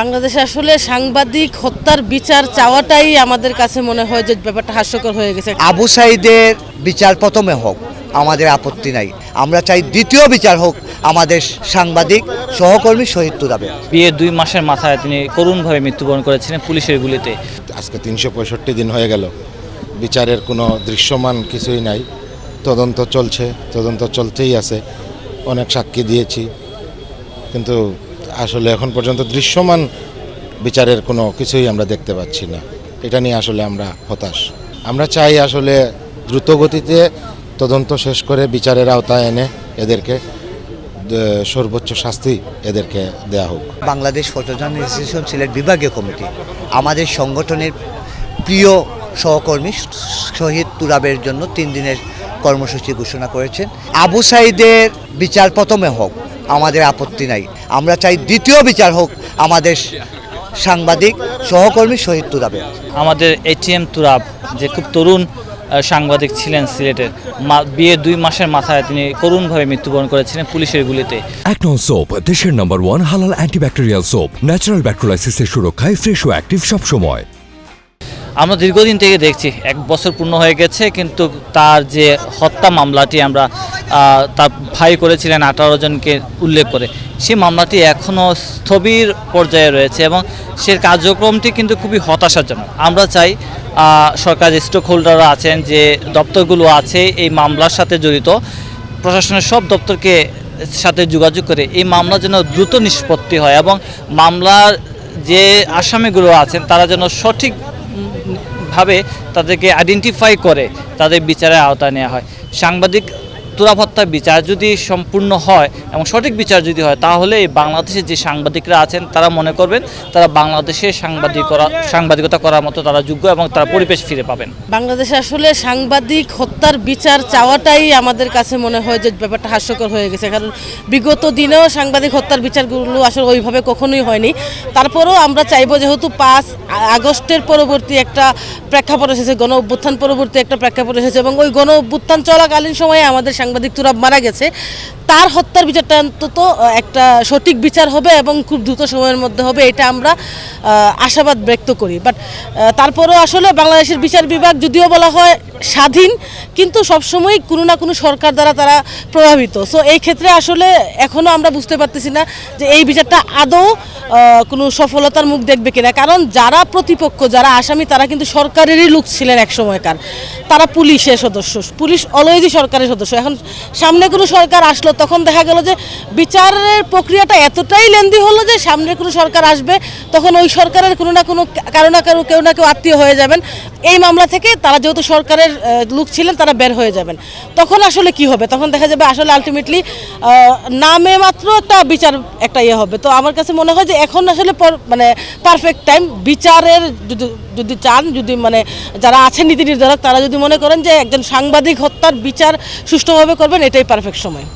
বাংলাদেশে আসলে সাংবাদিক হত্যার বিচার চাওয়াটাই আমাদের কাছে মনে হয় যে ব্যাপারটা হাস্যকর হয়ে গেছে। আবু সাইদের বিচার প্রথমে হোক আমাদের আপত্তি নাই। আমরা চাই দ্বিতীয় বিচার হোক আমাদের সাংবাদিক সহকর্মী শহীদ তুরাবে। বিয়ে দুই মাসের মাথায় তিনি করুণভাবে মৃত্যুবরণ করেছিলেন পুলিশের গুলিতে। আজকে তিনশো পঁয়ষট্টি দিন হয়ে গেল। বিচারের কোনো দৃশ্যমান কিছুই নাই। তদন্ত চলছে তদন্ত চলতেই আছে। অনেক সাক্ষী দিয়েছি। কিন্তু আসলে এখন পর্যন্ত দৃশ্যমান বিচারের কোনো কিছুই আমরা দেখতে পাচ্ছি না। এটা নিয়ে আসলে আমরা হতাশ। আমরা চাই আসলে দ্রুত গতিতে তদন্ত শেষ করে বিচারের আওতায় এনে এদেরকে সর্বোচ্চ শাস্তি এদেরকে দেয়া হোক। বাংলাদেশ ফটো জার্নালিজেশন সিলেট বিভাগীয় কমিটি আমাদের সংগঠনের প্রিয় সহকর্মী শহীদ তুরাবের জন্য তিন দিনের কর্মসূচি ঘোষণা করেছেন। আবু সাইদের বিচার প্রথমে হোক আমাদের আপত্তি নাই। আমরা চাই দ্বিতীয় বিচার হোক আমাদের সাংবাদিক সহকর্মী শহীদ তুরাবে। আমাদের এটিএম তুরাব যে খুব তরুণ সাংবাদিক ছিলেন সিলেটের মা- বিয়ের দুই মাসের মাথায় তিনি করুণভাবে মৃত্যুবরণ করেছিলেন পুলিশের গুলিতে। অ্যাকনন সোপ দেশের নম্বর ওয়ান হালাল অ্যান্টিব্যাকটেরিয়াল সোপ ন্যাচারাল ব্যাকটেরিয়ালাইসিসের সুরক্ষায় ফ্রেশ ও অ্যাক্টিভ সবসময়। আমরা দীর্ঘদিন থেকে দেখছি, এক বছর পূর্ণ হয়ে গেছে, কিন্তু তার যে হত্যা মামলাটি আমরা তার ভাই করেছিলেন আঠারো জনকে উল্লেখ করে, সেই মামলাটি এখনও স্থবির পর্যায়ে রয়েছে এবং সে কার্যক্রমটি কিন্তু খুবই হতাশাজনক। আমরা চাই সরকারি স্টক হোল্ডাররা আছেন, যে দপ্তরগুলো আছে, এই মামলার সাথে জড়িত, প্রশাসনের সব দপ্তরকে সাথে যোগাযোগ করে এই মামলা যেন দ্রুত নিষ্পত্তি হয় এবং মামলার যে আসামিগুলো আছেন, তারা যেন সঠিক ভাবে তাদেরকে আইডেন্টিফাই করে তাদের বিচারের আওতায় নেওয়া হয়। সাংবাদিক হত্যার বিচার যদি সম্পূর্ণ হয় এবং সঠিক বিচার যদি হয়, তাহলে এই বাংলাদেশের যে সাংবাদিকরা আছেন, তারা মনে করবেন তারা বাংলাদেশে সাংবাদিক করা, সাংবাদিকতা করার মতো তারা যোগ্য এবং তারা পরিবেশ ফিরে পাবেন। বাংলাদেশে আসলে সাংবাদিক হত্যার বিচার চাওয়াটাই আমাদের কাছে মনে হয় যে ব্যাপারটা হাস্যকর হয়ে গেছে। কারণ বিগত দিনেও সাংবাদিক হত্যার বিচারগুলো আসলে ওইভাবে কখনোই হয়নি। তারপরেও আমরা চাইব যেহেতু পাঁচ আগস্টের পরবর্তী একটা প্রেক্ষাপট এসেছে গণ অভ্যুত্থান পরবর্তী একটা প্রেক্ষাপট এসেছে এবং ওই গণ অভ্যুত্থান চলাকালীন সময়ে আমাদের সাংবাদিক তুরাব মারা গেছে, তার হত্যার বিচারটা অন্তত একটা সঠিক বিচার হবে এবং খুব দ্রুত সময়ের মধ্যে হবে, এটা আমরা আশাবাদ ব্যক্ত করি। বাট তারপরেও আসলে বাংলাদেশের বিচার বিভাগ যদিও বলা হয় স্বাধীন, কিন্তু সবসময় কোনো না কোনো সরকার দ্বারা তারা প্রভাবিত। সো এই ক্ষেত্রে আসলে এখনও আমরা বুঝতে পারতেছি না যে এই বিচারটা আদৌ কোনো সফলতার মুখ দেখবে কিনা? কারণ যারা প্রতিপক্ষ, যারা আসামি, তারা কিন্তু সরকারেরই লোক ছিলেন এক সময়কার। তারা পুলিশের সদস্য। পুলিশ অলওয়েজই সরকারের সদস্য। এখন সামনে কোনো সরকার আসলো, তখন দেখা গেল যে বিচারের প্রক্রিয়াটা এতটাই লেন্দি হলো যে সামনে কোনো সরকার আসবে, তখন ওই সরকারের কোনো না কোনো কারও না কারও, কেউ না কেউ আত্মীয় হয়ে যাবেন। এই মামলা থেকে তারা যেহেতু সরকারের লোক ছিলেন, তারা বের হয়ে যাবেন। তখন আসলে কি হবে? তখন দেখা যাবে আসলে আলটিমেটলি নামে মাত্র একটা বিচার, একটা ইয়ে হবে। তো আমার কাছে মনে হয় যে এখন আসলে মানে পারফেক্ট টাইম বিচারের যদি যদি চান, যদি মানে যারা আছেন নীতি নির্ধারক, তারা যদি মনে করেন যে একজন সাংবাদিক হত্যার বিচার সুষ্ঠুভাবে করবেন, এটাই পারফেক্ট সময়।